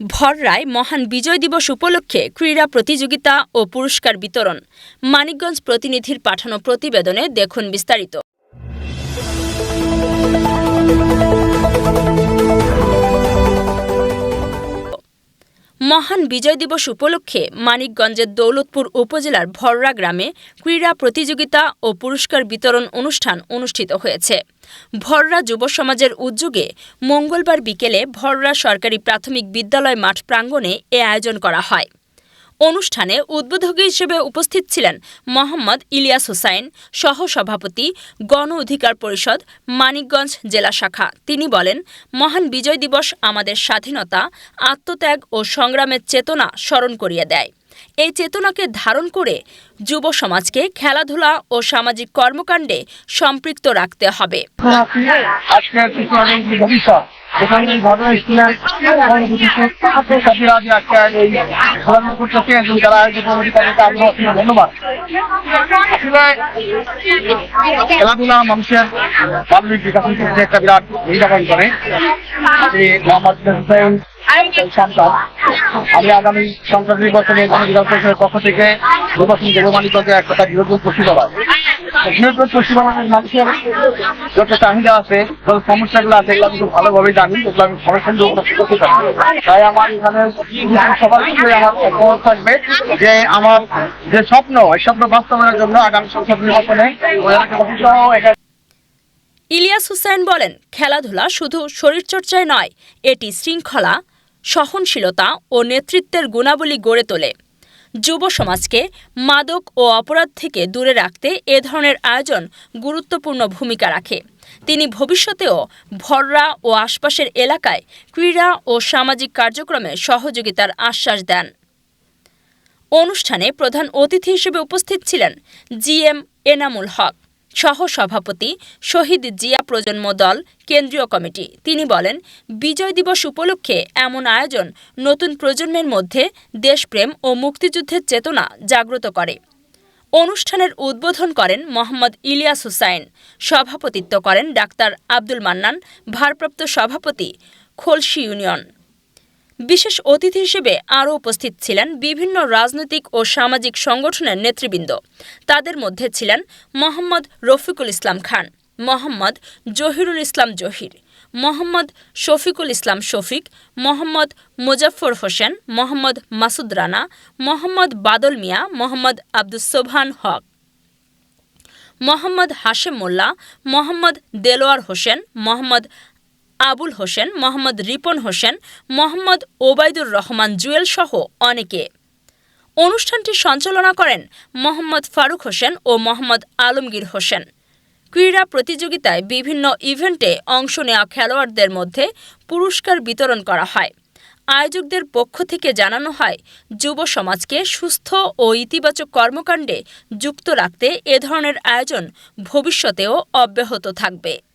ভররায় মহান বিজয় দিবস উপলক্ষে ক্রীড়া প্রতিযোগিতা ও পুরস্কার বিতরণ। মানিকগঞ্জ প্রতিনিধির পাঠানো প্রতিবেদনে দেখুন বিস্তারিত। মহান বিজয় দিবস উপলক্ষে মানিকগঞ্জের দৌলতপুর উপজেলার ভররা গ্রামে ক্রীড়া প্রতিযোগিতা ও পুরস্কার বিতরণ অনুষ্ঠান অনুষ্ঠিত হয়েছে। ভররা যুব সমাজের উদ্যোগে মঙ্গলবার বিকেলে ভররা সরকারি প্রাথমিক বিদ্যালয় মাঠ প্রাঙ্গণে এ আয়োজন করা হয়। অনুষ্ঠানে উদ্বোধক হিসেবে উপস্থিত ছিলেন মোহাম্মদ ইলিয়াস হোসাইন, সহ-সভাপতি, গণ অধিকার পরিষদ, মানিকগঞ্জ জেলা শাখা। তিনি বলেন, মহান বিজয় দিবস আমাদের স্বাধীনতা, আত্মত্যাগ ও সংগ্রামের চেতনা স্মরণ করিয়ে দেয়। এই চেতনাকে ধারণ করে যুব সমাজকে খেলাধুলা ও সামাজিক কর্মকাণ্ডে সম্পৃক্ত রাখতে হবে। খেলাধুলা মানুষের মানবিক বিকাশের একটা বিরাট ভূমিকা পালন করে। সন্তান আমি আগামী সংসদ নির্বাচনে পরিষদের পক্ষ থেকে নির্বাচন দেব মানিকগঞ্জে একটা বিরোধ পশ্চিমবঙ্গ পশ্চিমবঙ্গের মানুষের যত চাহিদা আছে যত সমস্যাগুলো আছে এগুলো আমি ভালোভাবে জানি এগুলো আমি সরাসরি করতে পারি। তাই আমার এখানে সবার ক্ষেত্রে আমার থাকবে যে আমার যে স্বপ্ন এই স্বপ্ন বাস্তবায়নের জন্য আগামী সংসদ নির্বাচনে ইলিয়াস হুসাইন বলেন খেলাধুলা শুধু শরীরচর্চায় নয় এটি শৃঙ্খলা সহনশীলতা ও নেতৃত্বের গুণাবলী গড়ে তোলে। যুব সমাজকে মাদক ও অপরাধ থেকে দূরে রাখতে এ ধরনের আয়োজন গুরুত্বপূর্ণ ভূমিকা রাখে। তিনি ভবিষ্যতেও ভররা ও আশপাশের এলাকায় ক্রীড়া ও সামাজিক কার্যক্রমে সহযোগিতার আশ্বাস দেন। অনুষ্ঠানে প্রধান অতিথি হিসেবে উপস্থিত ছিলেন জি এম এনামুল হক। সহ সভাপতি শহীদ জিয়া প্রজন্ম দল কেন্দ্রীয় কমিটি। তিনি বলেন, বিজয় দিবস উপলক্ষে এমন আয়োজন নতুন প্রজন্মের মধ্যে দেশপ্রেম ও মুক্তিযুদ্ধের চেতনা জাগ্রত করে। অনুষ্ঠানের উদ্বোধন করেন মোহাম্মদ ইলিয়াস হুসাইন, সভাপতিত্ব করেন ডাক্তার আব্দুল মান্নান, ভারপ্রাপ্ত সভাপতি খোলসি ইউনিয়ন। বিশেষ অতিথি হিসেবে আরও উপস্থিত ছিলেন বিভিন্ন রাজনৈতিক ও সামাজিক সংগঠনের নেতৃবৃন্দ। তাদের মধ্যে ছিলেন মোহাম্মদ রফিকুল ইসলাম খান, মোহাম্মদ জহিরুল ইসলাম জহির, মোহাম্মদ শফিকুল ইসলাম শফিক, মোহাম্মদ মুজাফর হোসেন, মোহাম্মদ মাসুদ রানা, মোহাম্মদ বাদল মিয়া, মোহাম্মদ আব্দুস হক, মোহাম্মদ হাশেম মোল্লা, মোহাম্মদ দেলোয়ার হোসেন, মোহাম্মদ আবুল হোসেন, মোহাম্মদ রিপন হোসেন, মোহাম্মদ ওবায়দুর রহমান জুয়েল সহ অনেকে। অনুষ্ঠানটি সঞ্চালনা করেন মোহাম্মদ ফারুক হোসেন ও মোহাম্মদ আলমগীর হোসেন। ক্রীড়া প্রতিযোগিতায় বিভিন্ন ইভেন্টে অংশ নেওয়া খেলোয়াড়দের মধ্যে পুরস্কার বিতরণ করা হয়। আয়োজকদের পক্ষ থেকে জানানো হয়, যুব সমাজকে সুস্থ ও ইতিবাচক কর্মকাণ্ডে যুক্ত রাখতে এ ধরনের আয়োজন ভবিষ্যতেও অব্যাহত থাকবে।